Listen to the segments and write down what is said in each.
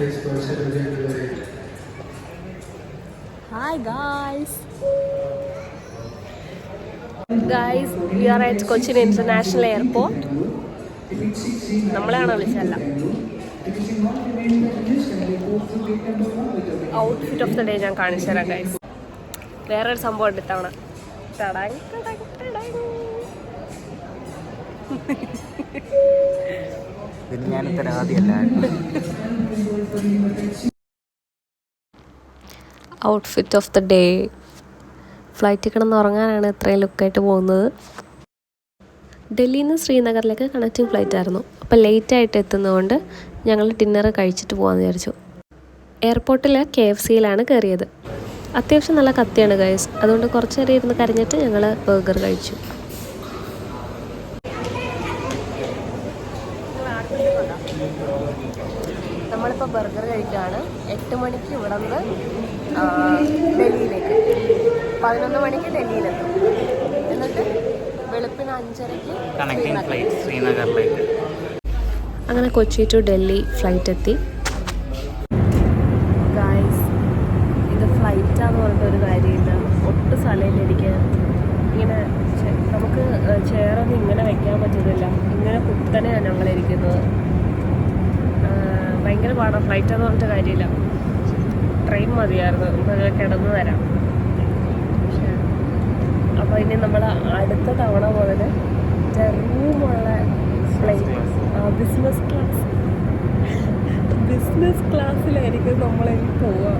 Hi guys. Guys, we are at Cochin International Airport. നമ്മളെയാണോ വിളിച്ചല്ല outfit of the day ഞാൻ കാണിച്ചു തരാം ഗൈസ് വേറൊരു സംഭവം ഉണ്ട് ഇത്തവണ ടടാങ്, ടടാങ്, ടടാങ്. പിന്നെ ഞാൻ ഇത്ര ആദ്യമല്ല outfit of the day flight കിടന്ന് ഉറങ്ങാനാണ് ഇത്രയും ലുക്കായിട്ട് പോകുന്നത്. ഡൽഹിയിൽ നിന്ന് ശ്രീനഗറിലേക്ക് കണക്റ്റിംഗ് ഫ്ലൈറ്റ് ആയിരുന്നു. അപ്പോൾ ലേറ്റ് ആയിട്ട് എത്തുന്നതുകൊണ്ട് ഞങ്ങൾ ഡിന്നർ കഴിച്ചിട്ട് പോകാമെന്ന് വിചാരിച്ചു. എയർപോർട്ടിൽ കെ എഫ് സിയിലാണ് കയറിയത് അത്യാവശ്യം നല്ല കത്തിയാണ് ഗൈസ് അതുകൊണ്ട് കുറച്ച് നേരം ഇരുന്ന് കരഞ്ഞിട്ട് ഞങ്ങൾ ബർഗർ കഴിച്ചു. നമ്മളിപ്പോൾ ബർഗർ കഴിക്കുകയാണ് എട്ട് മണിക്ക് ഇവിടെ നിന്ന് ഡൽഹിയിലേക്ക്. പതിനൊന്ന് മണിക്ക് ഡൽഹിയിലെത്തും. എന്നിട്ട് വെളുപ്പിന് അഞ്ചരയ്ക്ക് കണക്ടിങ് ഫ്ലൈറ്റ് ശ്രീനഗറിലേക്ക് അങ്ങനെ കൊച്ചി ടു ഡൽഹി ഫ്ലൈറ്റ് എത്തി. ഗായ്സ് ഇത് ഫ്ലൈറ്റാന്ന് പറഞ്ഞിട്ട് ഒരു കാര്യമില്ല. ഒട്ടും സ്ഥലമില്ല എനിക്ക് ഇങ്ങനെ നമുക്ക് ചെയറൊന്നും ഇങ്ങനെ വെക്കാൻ പറ്റുന്നില്ല ഇങ്ങനെ കുത്തനെയാണ് ഞങ്ങളിരിക്കുന്നത്. ഭയങ്കര പാടാണ് ഫ്ലൈറ്റ് എന്ന് പറഞ്ഞിട്ട് കാര്യമില്ല. ട്രെയിൻ മതിയായിരുന്നു. നമുക്ക് കിടന്നു തരാം അപ്പൊ അപ്പോൾ ഇനി നമ്മൾ അടുത്ത തവണ മുതൽ റൂമുള്ള ഫ്ലൈറ്റ് ബിസിനസ് ക്ലാസ് ബിസിനസ് ക്ലാസ്സിലായിരിക്കും നമ്മളിനി പോവുക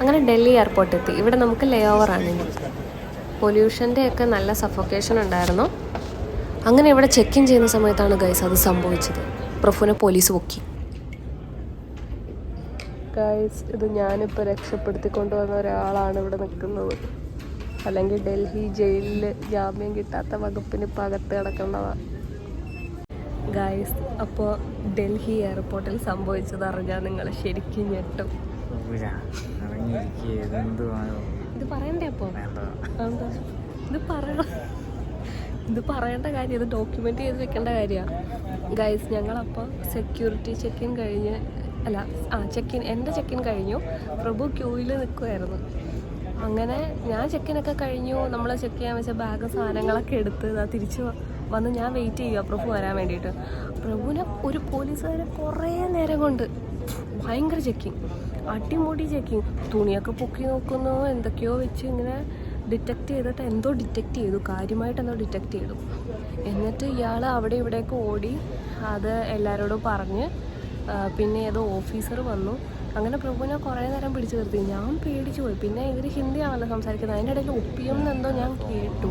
അങ്ങനെ ഡൽഹി എയർപോർട്ട് എത്തി. ഇവിടെ നമുക്ക് ലേ ഇനി. പൊല്യൂഷന്റെ ഒക്കെ നല്ല സഫോക്കേഷൻ ഉണ്ടായിരുന്നു. അങ്ങനെ ഇവിടെ ചെക്ക് ഇൻ ചെയ്യുന്ന സമയത്താണ് ഗൈസ് അത് സംഭവിച്ചത്. പ്രഫുനെ പോലീസ് പൊക്കി. ഗൈസ് ഇത് ഞാനിപ്പോൾ രക്ഷപ്പെടുത്തി കൊണ്ടുവന്ന ഒരാളാണ് ഇവിടെ നിൽക്കുന്നത്. അല്ലെങ്കിൽ ഡൽഹി ജയിലിൽ ജാമ്യം കിട്ടാത്ത വകുപ്പിന് ഇപ്പം അകത്ത് കിടക്കേണ്ടതാണ് ഗൈസ് അപ്പോൾ ഡൽഹി എയർപോർട്ടിൽ സംഭവിച്ചത് അറിഞ്ഞാൽ നിങ്ങൾ ശരിക്കും ഞെട്ടും. ഇത് പറയണ്ടേ അപ്പോ? ഇത് പറയണം. ഇത് പറയേണ്ട കാര്യം ഇത് ഡോക്യുമെന്റ് ചെയ്ത് വെക്കേണ്ട കാര്യമാണ് ഗൈസ് ഞങ്ങളപ്പോൾ സെക്യൂരിറ്റി ചെക്ക് ഇൻ കഴിഞ്ഞ് അല്ല ആ ചെക്ക് ഇൻ എന്റെ ചെക്ക് ഇൻ കഴിഞ്ഞു. പ്രഭു ക്യൂവിൽ നിൽക്കുമായിരുന്നു അങ്ങനെ ഞാൻ ചെക്കിനൊക്കെ കഴിഞ്ഞു. നമ്മൾ ചെക്ക് ചെയ്യാൻ വെച്ച ബാഗ് സാധനങ്ങളൊക്കെ എടുത്ത് തിരിച്ച് വന്ന് ഞാൻ വെയിറ്റ് ചെയ്യുക പ്രഭു വരാൻ വേണ്ടിയിട്ട്. പ്രഭുവിനെ ഒരു പോലീസുകാരെ കുറേ നേരം കൊണ്ട് ഭയങ്കര ചെക്കിങ് അടിമുടി ചെക്കിങ് തുണിയൊക്കെ പൊക്കി നോക്കുന്നു എന്തൊക്കെയോ വെച്ച് ഇങ്ങനെ ഡിറ്റക്ട് ചെയ്തിട്ട് എന്തോ ഡിറ്റക്റ്റ് ചെയ്തു കാര്യമായിട്ട് എന്തോ ഡിറ്റക്റ്റ് ചെയ്തു. എന്നിട്ട് ഇയാൾ അവിടെ ഇവിടെയൊക്കെ ഓടി അത് എല്ലാവരോടും പറഞ്ഞ് പിന്നെ ഏതോ ഓഫീസർ വന്നു. അങ്ങനെ പ്രഭുവിനെ കുറേ നേരം പിടിച്ചു നിർത്തി. ഞാൻ പേടിച്ചു പോയി. പിന്നെ ഇവർ ഹിന്ദിയാണല്ലോ സംസാരിക്കുന്നത്. അതിന്റെ ഇടയിൽ ഒപ്പിയം എന്തോ ഞാൻ കേട്ടു.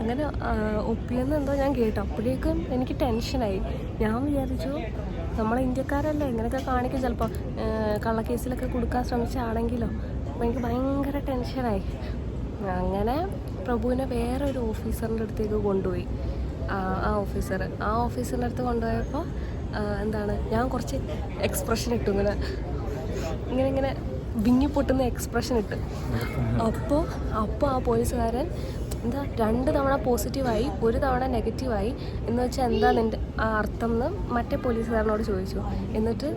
അങ്ങനെ ഒപ്പിയെന്ന് എന്തോ ഞാൻ കേട്ടു. അപ്പോഴേക്കും എനിക്ക് ടെൻഷനായി ഞാൻ വിചാരിച്ചു നമ്മളെ ഇന്ത്യക്കാരല്ലേ? ഇങ്ങനെയൊക്കെ കാണിക്കും. ചിലപ്പോൾ കള്ളക്കേസിലൊക്കെ കൊടുക്കാൻ ശ്രമിച്ചാണെങ്കിലോ. എനിക്ക് ഭയങ്കര ടെൻഷനായി. അങ്ങനെ പ്രഭുവിനെ വേറെ ഒരു ഓഫീസറിന്റെ അടുത്തേക്ക് കൊണ്ടുപോയി. ആ ഓഫീസർ ആ ഓഫീസറിന്റെ അടുത്ത് കൊണ്ടുപോയപ്പോൾ എന്താണ് ഞാൻ കുറച്ച് എക്സ്പ്രഷൻ ഇട്ടു. ഇങ്ങനെ ഇങ്ങനെ ഇങ്ങനെ വിങ്ങി പൊട്ടുന്ന എക്സ്പ്രഷൻ ഇട്ട്. അപ്പോൾ അപ്പോൾ ആ പോലീസുകാരൻ എന്താ രണ്ട് തവണ പോസിറ്റീവായി ഒരു തവണ നെഗറ്റീവായി. എന്ന് വെച്ചാൽ എന്താ നിന്റെ ആ അർത്ഥം എന്ന് മറ്റേ പോലീസുകാരനോട് ചോദിച്ചു. എന്നിട്ട്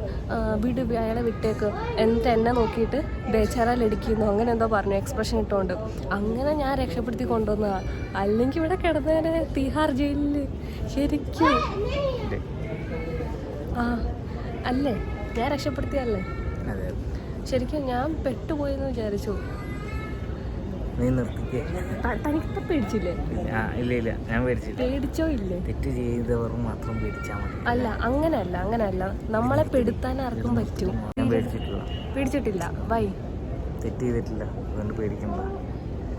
വിട് അയാളെ വിട്ടേക്ക്. എന്നിട്ട് എന്നെ നോക്കിയിട്ട് ബേച്ചാറാലിടിക്കുന്നു അങ്ങനെ എന്തോ പറഞ്ഞു എക്സ്പ്രഷൻ ഇട്ടുകൊണ്ട് അങ്ങനെ ഞാൻ രക്ഷപ്പെടുത്തി കൊണ്ടുവന്നതാ. അല്ലെങ്കിൽ ഇവിടെ കിടന്നേനെ തിഹാർ ജയിലിൽ ശരിക്കും. ആ അല്ലേ? ഞാൻ രക്ഷപ്പെടുത്തിയല്ലേ ശരിക്കും ഞാൻ പെട്ടുപോയെന്ന് വിചാരിച്ചു. നീ നിർത്തിക്കേ. ത- തനിക്കിട്ട് പേടിച്ചില്ലേ? ഇല്ല ഇല്ല. ഞാൻ പേടിച്ചില്ല. പേടിച്ചോ ഇല്ലേ? തെറ്റ് ചെയ്തവർ മാത്രം പേടിച്ചാൽ മതി. അല്ല അങ്ങനെയല്ല അങ്ങനെയല്ല നമ്മളെ പെടുത്താൻ ആർക്കും പറ്റും. ഞാൻ പേടിച്ചിട്ടില്ല. പേടിച്ചിട്ടില്ല. വൈ തെറ്റ് ചെയ്തിട്ടില്ല. അതുകൊണ്ട് പേടിക്കണ്ട.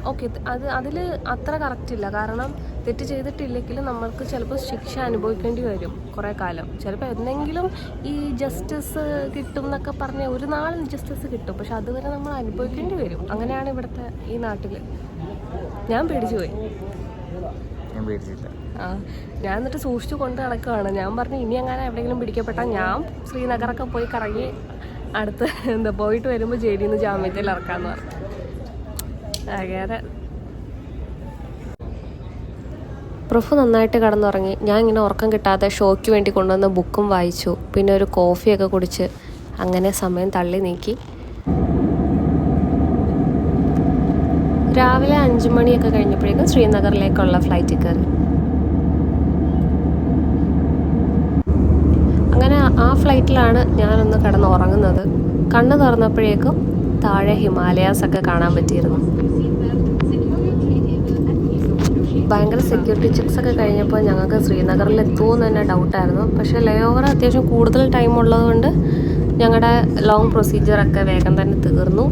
ഓക്കെ അത് അതിൽ അത്ര കറക്റ്റ് ഇല്ല. കാരണം തെറ്റ് ചെയ്തിട്ടില്ലെങ്കിൽ നമ്മൾക്ക് ചിലപ്പോൾ ശിക്ഷ അനുഭവിക്കേണ്ടി വരും കുറേ കാലം. ചിലപ്പോൾ എന്തെങ്കിലും ഈ ജസ്റ്റിസ് കിട്ടും എന്നൊക്കെ പറഞ്ഞ ഒരു നാൾ ജസ്റ്റിസ് കിട്ടും. പക്ഷെ അതുവരെ നമ്മൾ അനുഭവിക്കേണ്ടി വരും. അങ്ങനെയാണ് ഇവിടുത്തെ ഈ നാട്ടിൽ ഞാൻ പേടിച്ചു പോയി. ഞാൻ പേടിച്ചില്ല. ആ ഞാൻ എന്നിട്ട് സൂക്ഷിച്ചു കൊണ്ട് നടക്കുകയാണ് ഞാൻ പറഞ്ഞു ഇനി അങ്ങനെ എവിടെയെങ്കിലും പിടിക്കപ്പെട്ടാൽ ഞാൻ ശ്രീനഗറൊക്കെ പോയി കറങ്ങി അടുത്ത് എന്താ പോയിട്ട് വരുമ്പോൾ ജയിലിൽ നിന്ന് ജാമ്യത്തിൽ ഇറക്കാമെന്ന് പറഞ്ഞു. അങ്ങനെ പ്രൊഫ് നന്നായിട്ട് കടന്നുറങ്ങി. ഞാൻ ഇങ്ങനെ ഉറക്കം കിട്ടാതെ ഷോയ്ക്ക് വേണ്ടി കൊണ്ടുവന്ന ബുക്കും വായിച്ചു. പിന്നെ ഒരു കോഫിയൊക്കെ കുടിച്ച് അങ്ങനെ സമയം തള്ളി നീക്കി. രാവിലെ അഞ്ച് മണിയൊക്കെ കഴിഞ്ഞപ്പോഴേക്കും ശ്രീനഗറിലേക്കുള്ള ഫ്ലൈറ്റ് കയറി. അങ്ങനെ ആ ഫ്ലൈറ്റിലാണ് ഞാനൊന്ന് കിടന്ന് ഉറങ്ങുന്നത് കണ്ണ് തുറന്നപ്പോഴേക്കും താഴെ ഹിമാലയാസ് ഒക്കെ കാണാൻ പറ്റിയിരുന്നു. ഭയങ്കര സെക്യൂരിറ്റി ചെക്സ് ഒക്കെ കഴിഞ്ഞപ്പോൾ ഞങ്ങൾക്ക് ശ്രീനഗറിൽ എത്തുമെന്ന് തന്നെ ഡൗട്ടായിരുന്നു പക്ഷേ ലേ ഓവർ അത്യാവശ്യം കൂടുതൽ ടൈം ഉള്ളതുകൊണ്ട് ഞങ്ങളുടെ ലോങ് പ്രൊസീജിയറൊക്കെ വേഗം തന്നെ തീർന്നു.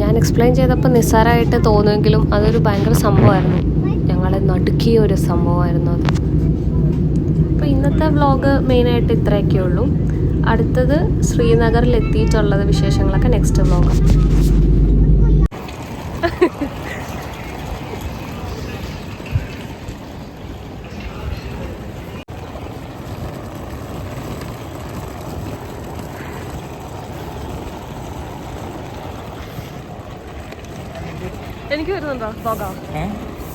ഞാൻ എക്സ്പ്ലെയിൻ ചെയ്തപ്പോൾ നിസ്സാരമായിട്ട് തോന്നുമെങ്കിലും അതൊരു ഭയങ്കര സംഭവമായിരുന്നു. ഞങ്ങളെ നടുക്കിയ ഒരു സംഭവമായിരുന്നു അത്. അപ്പോൾ ഇന്നത്തെ വ്ളോഗ് മെയിനായിട്ട് ഇത്രയൊക്കെ ഉള്ളൂ അടുത്തത് ശ്രീനഗറിൽ എത്തിയിട്ടുള്ളത് വിശേഷങ്ങളൊക്കെ നെക്സ്റ്റ് വ്ളോഗ് എനിക്ക് വരുന്നുണ്ടോ? പോകാം.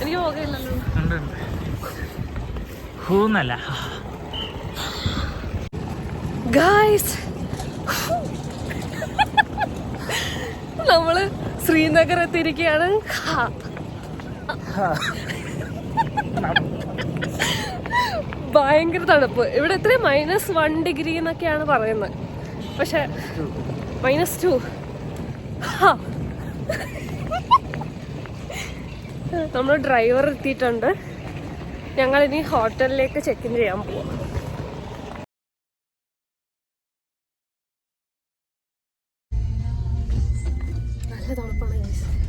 എനിക്ക് പോകയില്ലല്ലോ. ഉണ്ട് ഉണ്ട്. ഹൂന്നല്ല. ഗായ്സ് നമ്മൾ ശ്രീനഗർ എത്തിയിരിക്കുകയാണ് ഭയങ്കര തണുപ്പ്. ഇവിടെ എത്ര? മൈനസ് വൺ ഡിഗ്രി എന്നൊക്കെയാണ് പറയുന്നത്. പക്ഷെ മൈനസ് ടു നമ്മൾ ഡ്രൈവർ എത്തിയിട്ടുണ്ട്. ഞങ്ങൾ ഇനി ഹോട്ടലിലേക്ക് ചെക്ക് ഇൻ ചെയ്യാൻ പോവാം. തണുപ്പാണ്